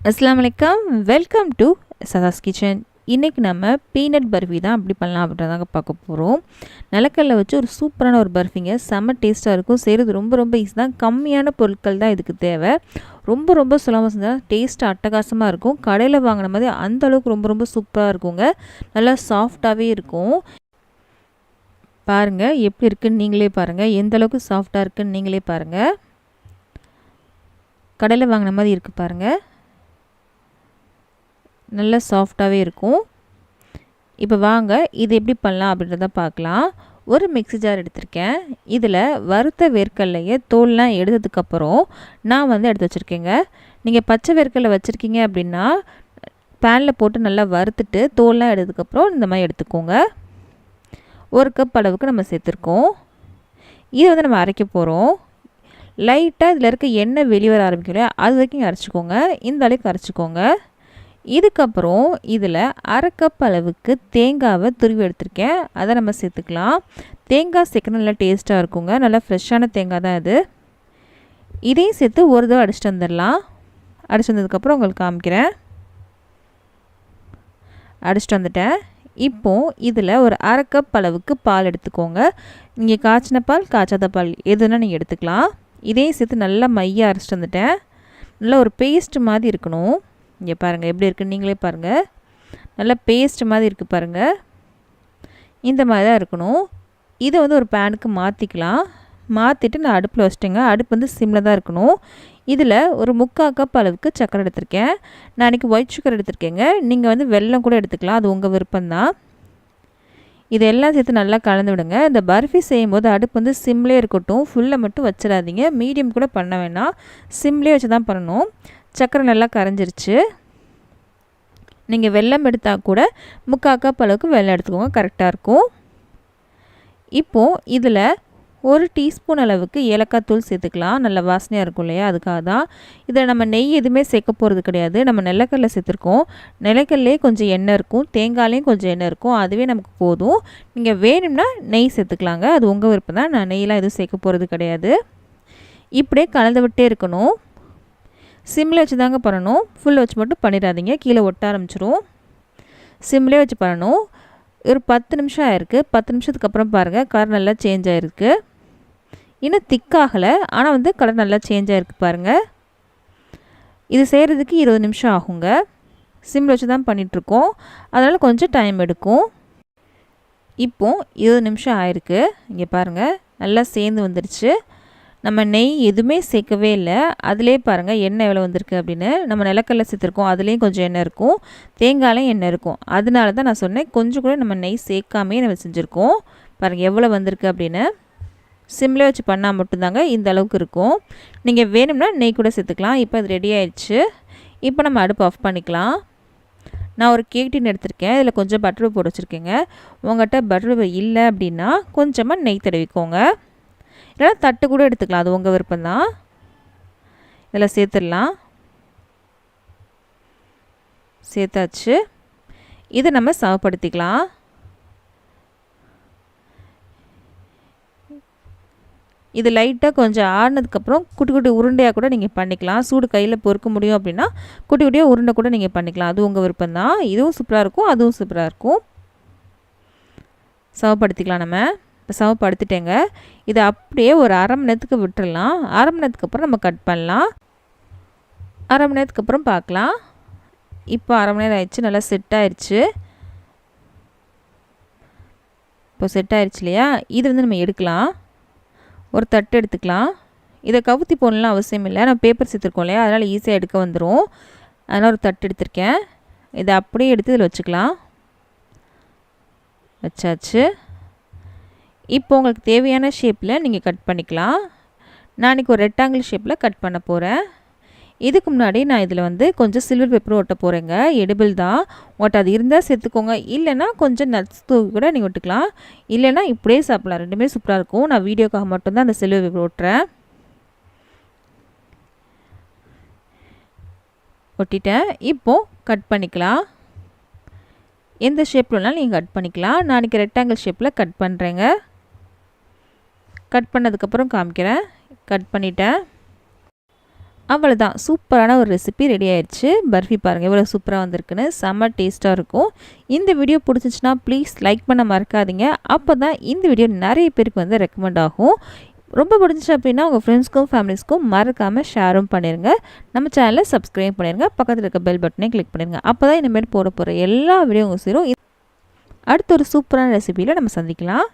அஸ்லாம் வலைக்கம் welcome to சதாஸ் kitchen இன்றைக்கி நம்ம பீனட் பர்ஃபி தான் அப்படி பண்ணலாம் அப்படின்றதாங்க பார்க்க போகிறோம் நிலக்கல்ல வச்சு ஒரு சூப்பரான ஒரு பர்ஃபிங்க செம்ம டேஸ்ட்டாக இருக்கும். செய்கிறது ரொம்ப ரொம்ப ஈஸி தான். கம்மியான பொருட்கள் தான் இதுக்கு தேவை. ரொம்ப ரொம்ப சுலபமாக செஞ்சால் டேஸ்ட் அட்டகாசமாக இருக்கும். கடையில் வாங்கின மாதிரி அந்த அளவுக்கு ரொம்ப ரொம்ப சூப்பராக இருக்குங்க. நல்லா சாஃப்டாகவே இருக்கும். பாருங்கள் எப்படி இருக்குன்னு நீங்களே பாருங்கள் எந்த அளவுக்கு சாஃப்டாக இருக்குன்னு நீங்களே பாருங்கள் கடையில் வாங்கின மாதிரி இருக்குது பாருங்கள் நல்லா சாஃப்டாகவே இருக்கும். இப்போ வாங்க இது எப்படி பண்ணலாம் அப்படின்றத பார்க்கலாம். ஒரு மிக்ஸி ஜார் எடுத்திருக்கேன். இதில் வறுத்த வேர்க்கல்லையே தோல்லாம் எடுத்ததுக்கப்புறம் நான் வந்து எடுத்து வச்சுருக்கேங்க. நீங்கள் பச்சை வேர்க்கல்லை வச்சுருக்கீங்க அப்படின்னா பேனில் போட்டு நல்லா வறுத்துட்டு தோல்லாம் எடுத்ததுக்கப்புறம் இந்த மாதிரி எடுத்துக்கோங்க. ஒரு கப் அளவுக்கு நம்ம சேர்த்துருக்கோம். இதை வந்து நம்ம அரைக்க போகிறோம் லைட்டாக இதில் இருக்க எண்ணெய் வெளியே வர அது வரைக்கும் அரைச்சிக்கோங்க. இந்த அளவுக்கு அரைச்சிக்கோங்க. இதுக்கப்புறம் இதில் அரை கப் அளவுக்கு தேங்காவை துருவி எடுத்திருக்கேன். அதை நம்ம சேர்த்துக்கலாம். தேங்காய் சேர்க்கணும் நல்லா டேஸ்ட்டாக இருக்குங்க. நல்லா ஃப்ரெஷ்ஷான தேங்காய் தான் இது. இதையும் சேர்த்து ஒரு தடவை அடிச்சுட்டு வந்துடலாம். அடிச்சு வந்ததுக்கப்புறம் உங்களுக்கு காமிக்கிறேன். அடிச்சுட்டு வந்துட்டேன். இப்போது இதில் ஒரு அரை கப் அளவுக்கு பால் எடுத்துக்கோங்க. நீங்கள் காய்ச்சின பால் காய்ச்சாத பால் எதுனா நீங்கள் எடுத்துக்கலாம். இதையும் சேர்த்து நல்லா மைய அரைச்சிட்டு வந்துட்டேன். நல்லா ஒரு பேஸ்ட் மாதிரி இருக்கணும். இங்கே பாருங்கள் எப்படி இருக்குன்னு நீங்களே பாருங்கள் நல்லா பேஸ்ட் மாதிரி இருக்குது பாருங்கள் இந்த மாதிரி தான் இருக்கணும். இதை வந்து ஒரு பேனுக்கு மாற்றிக்கலாம் மாற்றிட்டு நான் அடுப்பில் வச்சிட்டேங்க. அடுப்பு வந்து சிம்மில் தான் இருக்கணும். இதில் ஒரு முக்கால் கப் அளவுக்கு சக்கரை எடுத்திருக்கேன். நான் அன்றைக்கி ஒயிட் சுகர் எடுத்திருக்கேங்க. நீங்கள் வந்து வெல்லம் கூட எடுத்துக்கலாம். அது உங்கள் விருப்பம்தான். இதெல்லாம் சேர்த்து நல்லா கலந்து விடுங்க. இந்த பர்ஃபி செய்யும் போது அடுப்பு வந்து சிம்லேயே இருக்கட்டும். ஃபுல்லை மட்டும் வச்சிடாதீங்க. மீடியம் கூட பண்ண வேணாம். சிம்லேயே வச்சு தான் பண்ணணும். சக்கரை நல்லா கரைஞ்சிருச்சு. நீங்கள் வெள்ளம் எடுத்தால் கூட முக்கால் கப் அளவுக்கு வெள்ளம் எடுத்துக்கோங்க கரெக்டாக இருக்கும். இப்போது இதில் ஒரு டீஸ்பூன் அளவுக்கு ஏலக்காய் தூள் சேர்த்துக்கலாம். நல்ல வாசனையாக இருக்கும் இல்லையா? அதுக்காக தான். இதில் நம்ம நெய் எதுவுமே சேர்க்க போகிறது கிடையாது. நம்ம நிலக்கல்ல சேர்த்துருக்கோம். நிலக்கல்லே கொஞ்சம் எண்ணெய் இருக்கும். தேங்காயிலையும் கொஞ்சம் எண்ணெய் இருக்கும். அதுவே நமக்கு போதும். நீங்கள் வேணும்னா நெய் சேர்த்துக்கலாங்க. அது உங்கள் விருப்பம் தான் நான் நெய்லாம் எதுவும் சேர்க்க போகிறது கிடையாது. இப்படியே கலந்து விட்டே இருக்கணும். சிம்மில் வச்சு தாங்க பண்ணணும். ஃபுல்லில் வச்சு மட்டும் பண்ணிடாதீங்க. கீழே ஒட்ட ஆரம்பிச்சிரும். சிம்லேயே வச்சு பண்ணணும். ஒரு பத்து நிமிஷம் ஆயிருக்கு. பத்து நிமிஷத்துக்கு அப்புறம் பாருங்கள் கலர் நல்லா சேஞ்ச் ஆகிருக்கு இன்னும் திக்காகலை ஆனால் வந்து கலர் நல்லா சேஞ்ச் ஆகிருக்கு பாருங்கள் இது செய்கிறதுக்கு இருபது நிமிஷம் ஆகுங்க. சிம்மில் வச்சு தான் பண்ணிகிட்ருக்கோம் அதனால் கொஞ்சம் டைம் எடுக்கும். இப்போது இருபது நிமிஷம் ஆயிருக்கு. இங்கே பாருங்கள் நல்லா சேர்ந்து வந்துடுச்சு நம்ம நெய் எதுவுமே சேர்க்கவே இல்லை. அதிலே பாருங்கள் எண்ணெய் எவ்வளோ வந்திருக்கு அப்படின்னு. நம்ம நிலக்கல்ல சேர்த்துருக்கோம். அதுலேயும் கொஞ்சம் எண்ணெய் இருக்கும். தேங்காயிலையும் எண்ணெய் இருக்கும். அதனால தான் நான் சொன்னேன் கொஞ்சம் கூட நம்ம நெய் சேர்க்காமே நம்ம செஞ்சுருக்கோம். பாருங்கள் எவ்வளோ வந்திருக்கு அப்படின்னு. சிம்லே வச்சு பண்ணால் மட்டும்தாங்க இந்த அளவுக்கு இருக்கும். நீங்கள் வேணும்னா நெய் கூட சேர்த்துக்கலாம். இப்போ அது ரெடி ஆயிடுச்சு. இப்போ நம்ம அடுப்பு ஆஃப் பண்ணிக்கலாம். நான் ஒரு கேக் டின் எடுத்திருக்கேன். இதில் கொஞ்சம் பட்டர் போட்டு வச்சுருக்கேங்க. உங்கள்கிட்ட பட்டர் இல்லை அப்படின்னா கொஞ்சமாக நெய் தடவிக்கோங்க. இல்லைனா தட்டு கூட எடுத்துக்கலாம். அது உங்கள் விருப்பம் தான் இதில் சேர்த்துடலாம். சேர்த்தாச்சு. இதை நம்ம சமப்படுத்திக்கலாம். இது லைட்டாக கொஞ்சம் ஆடினதுக்கப்புறம் குட்டி குட்டி உருண்டையாக கூட நீங்கள் பண்ணிக்கலாம். சூடு கையில் பொறுக்க முடியும் அப்படின்னா குட்டி குட்டியாக உருண்டை கூட நீங்கள் பண்ணிக்கலாம். அது உங்கள் விருப்பம் தான் இதுவும் சூப்பராக இருக்கும் அதுவும் சூப்பராக இருக்கும். சமப்படுத்திக்கலாம் நம்ம. இப்போ படுத்துட்டேங்க. இதை அப்படியே ஒரு அரை மணி நேரத்துக்கு விட்டுடலாம் அரை மணி நேரத்துக்கு அப்புறம் நம்ம கட் பண்ணலாம். அரை மணி நேரத்துக்கு அப்புறம் பார்க்கலாம். இப்போ அரை மணி நேரம் ஆயிடுச்சு. நல்லா செட் ஆயிடுச்சு இப்போ செட் ஆயிடுச்சு இல்லையா? இது வந்து நம்ம எடுக்கலாம். ஒரு தட்டு எடுத்துக்கலாம். இதை கவுத்தி போடலாம் அவசியம் இல்லை. நம்ம பேப்பர் சேர்த்துருக்கோம் இல்லையா? அதனால் ஈஸியாக எடுக்க வந்துடும் அதனால் ஒரு தட்டு எடுத்திருக்கேன். இதை அப்படியே எடுத்து இதில் வச்சுக்கலாம். வச்சாச்சு. இப்போ உங்களுக்கு தேவையான ஷேப்பில் நீங்கள் கட் பண்ணிக்கலாம். நான் இன்றைக்கி ஒரு ரெக்டாங்கிள் ஷேப்பில் கட் பண்ண போகிறேன் இதுக்கு முன்னாடி நான் இதில் வந்து கொஞ்சம் சில்வர் பேப்பர் ஒட்ட போகிறேங்க எடிபிள் தான். ஒட்ட அது இருந்தால் சேர்த்துக்கோங்க. இல்லைன்னா கொஞ்சம் நட்ஸ் தூக்கி கூட நீங்கள் ஒட்டுக்கலாம். இல்லைன்னா இப்படியே சாப்பிட்லாம். ரெண்டுமே சூப்பராக இருக்கும். நான் வீடியோக்காக மட்டும்தான் அந்த சில்வர் பேப்பர் ஒட்டுறேன். ஒட்டிட்டேன். இப்போது கட் பண்ணிக்கலாம். எந்த ஷேப்லனாலும் நீங்கள் கட் பண்ணிக்கலாம். நான் இன்றைக்கி ரெக்டாங்கிள் ஷேப்பில் கட் பண்ணுறேங்க கட் பண்ணதுக்கப்புறம் காமிக்கிறேன். கட் பண்ணிட்டேன். அவ்வளோதான் சூப்பரான ஒரு ரெசிபி ரெடி ஆயிடுச்சு. பர்ஃபி பாருங்கள் எவ்வளோ சூப்பராக வந்திருக்குன்னு. செம்ம டேஸ்ட்டாக இருக்கும். இந்த வீடியோ பிடிச்சிச்சின்னா ப்ளீஸ் லைக் பண்ண மறக்காதீங்க. அப்போ தான் இந்த வீடியோ நிறைய பேருக்கு வந்து ரெக்கமெண்ட் ஆகும். ரொம்ப பிடிச்சிச்சு அப்படின்னா உங்கள் ஃப்ரெண்ட்ஸ்க்கும் ஃபேமிலிஸ்க்கும் மறக்காமல் ஷேரும் பண்ணிடுங்க நம்ம சேனலை சப்ஸ்கிரைப் பண்ணிடுங்க பக்கத்தில் இருக்க பெல் பட்டனே கிளிக் பண்ணிடுங்க அப்போ தான் இனிமேல் போட போகிற எல்லா வீடியோ உங்கள் சேரும். அடுத்த ஒரு சூப்பரான ரெசிபியில் நம்ம சந்திக்கலாம்.